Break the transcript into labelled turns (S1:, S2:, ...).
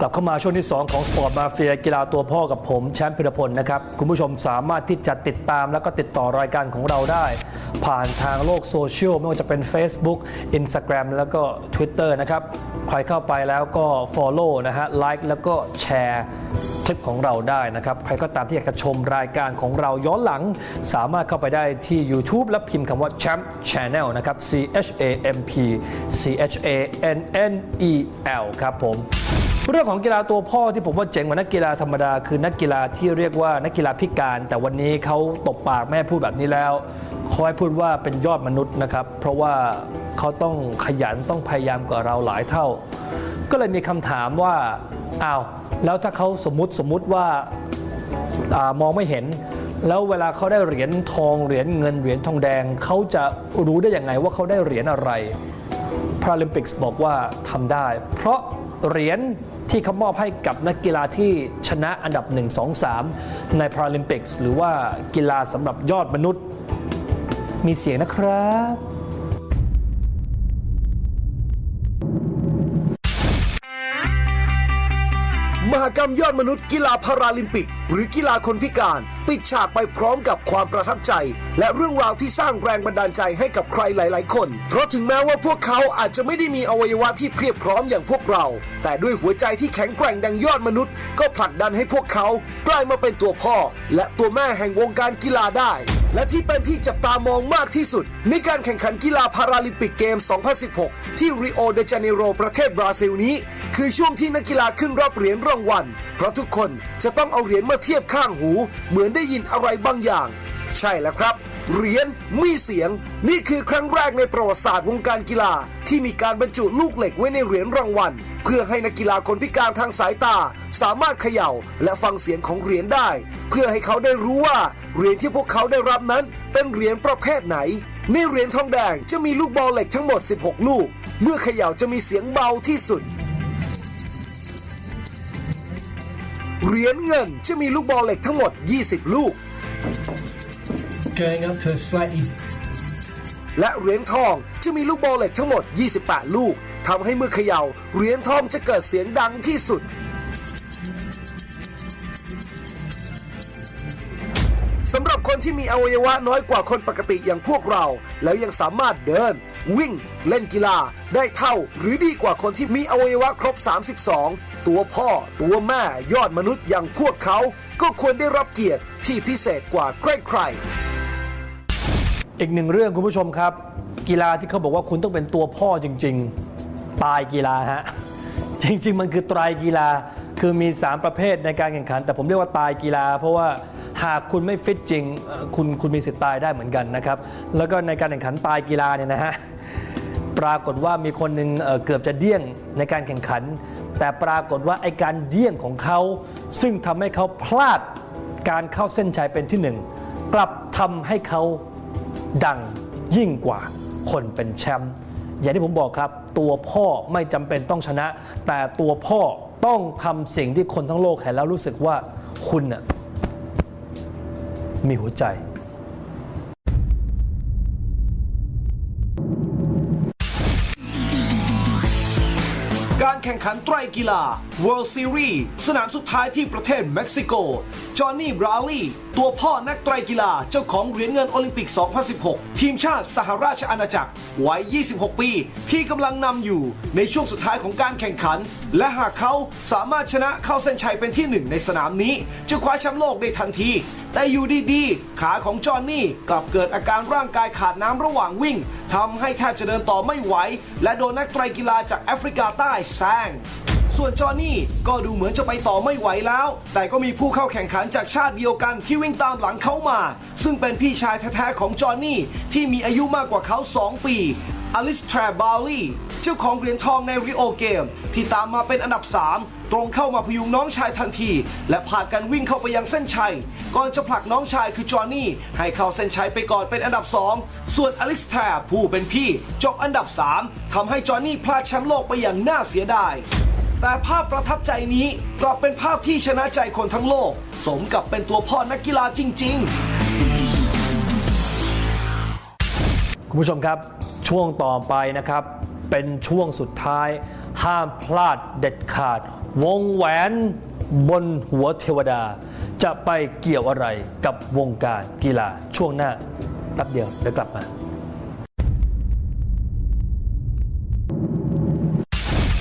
S1: กลับเข้ามาช่วงที่ 2 ของสปอร์ตมาเฟียกีฬาตัวพ่อกับผมแชมป์พิรพลนะครับ คุณผู้ชมสามารถที่จะติดตามแล้วก็ติดต่อรายการของเราได้ ผ่านทางโลกโซเชียล ไม่ว่าจะเป็น Facebook Instagram แล้วก็ Twitter นะครับ ใครเข้าไปแล้วก็ Follow นะฮะ Like แล้วก็แชร์คลิปของเราได้นะครับ ใครก็ตามที่อยากจะชมรายการของเราย้อนหลัง สามารถเข้าไปได้ที่ YouTube และพิมพ์คำว่า Champ Channel นะครับ C H A M P C H A N N E L ครับผม เรื่องของกีฬาตัวพ่อที่ผมว่าเจ๋งกว่านักกีฬาธรรมดา คือนักกีฬาที่เรียกว่านักกีฬาพิการ แต่วันนี้เขาตบปากแม่พูดแบบนี้แล้วคอยพูดว่าเป็นยอดมนุษย์นะครับ เพราะว่าเขาต้องขยันต้องพยายามกว่าเราหลายเท่า ก็เลยมีคำถามว่าอ้าวแล้วถ้าเขาสมมติสมมุติว่าอามองไม่เห็น แล้วเวลาเขาได้เหรียญทองเหรียญเงินเหรียญทองแดงเขาจะรู้ได้ยังไงว่าเขาได้เหรียญอะไรพาราลิมปิกส์บอกว่าทำได้ เพราะเหรียญ ที่เขามอบให้กับนักกีฬาที่ชนะอันดับ 1 2 3 ในพาราลิมปิกส์หรือว่ากีฬาสำหรับยอดมนุษย์ มีเสียงนะครับ
S2: มหกรรมยอดมนุษย์กีฬาพาราลิมปิก หรือกีฬาคนพิการ ปิดฉากไปพร้อมกับความประทับใจ และเรื่องราวที่สร้างแรงบันดาลใจให้กับใครหลาย ๆ คน เพราะถึงแม้ว่าพวกเขาอาจจะไม่ได้มีอวัยวะที่เพียบพร้อมอย่างพวกเรา แต่ด้วยหัวใจที่แข็งแกร่งดังยอดมนุษย์ ก็ผลักดันให้พวกเขากลายมาเป็นตัวพ่อ และตัวแม่แห่งวงการกีฬาได้ และที่เป็นที่จับตามองมากที่สุด ในการแข่งขันกีฬาพาราลิมปิกเกม 2016 ที่ริโอเดจาเนโรประเทศบราซิลนี้ คือช่วงที่นักกีฬาขึ้นรับเหรียญรางวัล เพราะทุกคนจะต้องเอาเหรียญมาเทียบข้างหู เหมือนได้ยินอะไรบางอย่าง ใช่แล้วครับ เหรียญมีเสียง นี่คือครั้งแรกในประวัติศาสตร์วงการกีฬา ที่มีการบรรจุลูกเหล็กไว้ในเหรียญรางวัล เพื่อให้นักกีฬาคนพิการทางสายตา สามารถเขย่าและฟังเสียงของเหรียญได้ เพื่อให้เขาได้รู้ว่าเหรียญที่พวกเขาได้รับนั้น เป็นเหรียญประเภทไหน ในเหรียญทองแดงจะมีลูกบอลเหล็กทั้งหมด 16 ลูก เมื่อเขย่าจะมีเสียงเบาที่สุดเหรียญเงินจะมีลูกบอลเหล็กทั้งหมด 20 ลูก
S1: Going up to slightly
S2: และเหรียญทองจะมีลูกบอลเหล็กทั้งหมด 28 ลูกทำให้เมื่อเขย่าเหรียญทองจะเกิดเสียงดังที่สุด สำหรับคนที่มีอวัยวะน้อยกว่าคนปกติอย่างพวกเรา แล้วยังสามารถเดิน วิ่ง เล่นกีฬา ได้เท่า หรือดีกว่าคนที่มีอวัยวะครบ 32 ตัวพ่อ ตัวแม่ยอดมนุษย์อย่างพวกเขา ก็ควรได้รับเกียรติที่พิเศษกว่าใครๆ
S1: อีกหนึ่งเรื่องคุณผู้ชมครับ กีฬาที่เขาบอกว่าคุณต้องเป็นตัวพ่อจริง ๆ ตายกีฬาฮะจริง ๆ มันคือไตรกีฬาคือมี 3 ประเภทในการแข่งขัน แต่ผมเรียกว่าตายกีฬา เพราะว่า หากคุณไม่ฟิตจริง คุณคุณมีสิทธิ์ตายได้เหมือนกันนะครับ แล้วก็ในการแข่งขันตายกีฬาเนี่ยนะฮะปรากฏว่ามีคนหนึ่งเอ่อเกือบจะเดี้ยงในการแข่งขัน แต่ปรากฏว่าไอการเดี้ยงของเขา ซึ่งทำให้เขาพลาดการเข้าเส้นชัยเป็นที่หนึ่งกลับทำให้เขาดังยิ่งกว่าคนเป็นแชมป์อย่างที่ผมบอกครับ ตัวพ่อไม่จำเป็นต้องชนะ แต่ตัวพ่อต้องทำสิ่งที่คนทั้งโลกเห็นแล้วรู้สึกว่าคุณน่ะ มีหัวใจ
S2: การแข่งขันไตรกีฬา World Series สนามสุดท้ายที่ประเทศเม็กซิโก จอห์นนี่บราลีตัวพ่อนักไตรกีฬาเจ้าของเหรียญเงินโอลิมปิก 2016 ทีมชาติสหราชอาณาจักรวัย 26 ปี ที่กำลังนำอยู่ในช่วงสุดท้ายของการแข่งขัน และหากเขาสามารถชนะเข้าเส้นชัยเป็นที่หนึ่งในสนามนี้ จะคว้าแชมป์โลกได้ทันที แต่อยู่ดีๆ ขาของจอห์นนี่กลับเกิดอาการร่างกายขาดน้ำระหว่างวิ่งทำให้แทบจะเดินต่อไม่ไหว และโดนนักไตรกีฬาจากแอฟริกาใต้แซง ส่วนจอห์นนี่ก็ดูเหมือนจะไปต่อไม่ไหวแล้ว แต่ก็มีผู้เข้าแข่งขันจากชาติเดียวกันที่วิ่งตามหลังเขามา ซึ่งเป็นพี่ชายแท้ๆของจอห์นนี่ที่มีอายุมากกว่าเขา 2 ปีอลิสแทรบาลีเจ้าของเหรียญทองในริโอเกม ที่ตามมาเป็นอันดับ 3 ตรงเข้ามาพยุงน้องชายทันที และพากันวิ่งเข้าไปยังเส้นชัย ก่อนจะผลักน้องชายคือจอห์นนี่ ให้เข้าเส้นชัยไปก่อนเป็นอันดับ 2 ส่วนอลิสแทรผู้เป็นพี่ จบอันดับ 3ทำให้จอห์นนี่พลาดแชมป์โลกไปอย่างน่าเสียดาย แต่ภาพประทับใจนี้กลับเป็นภาพที่ชนะใจคนทั้งโลก สมกับเป็นตัวพ่อนักกีฬาจริง ๆ
S1: คุณผู้ชมครับ ช่วงต่อไปนะครับ เป็นช่วงสุดท้าย ห้ามพลาดเด็ดขาด วงแหวนบนหัวเทวดา จะไปเกี่ยวอะไรกับวงการกีฬาช่วงหน้าแป๊บเดียวเดี๋ยวกลับมา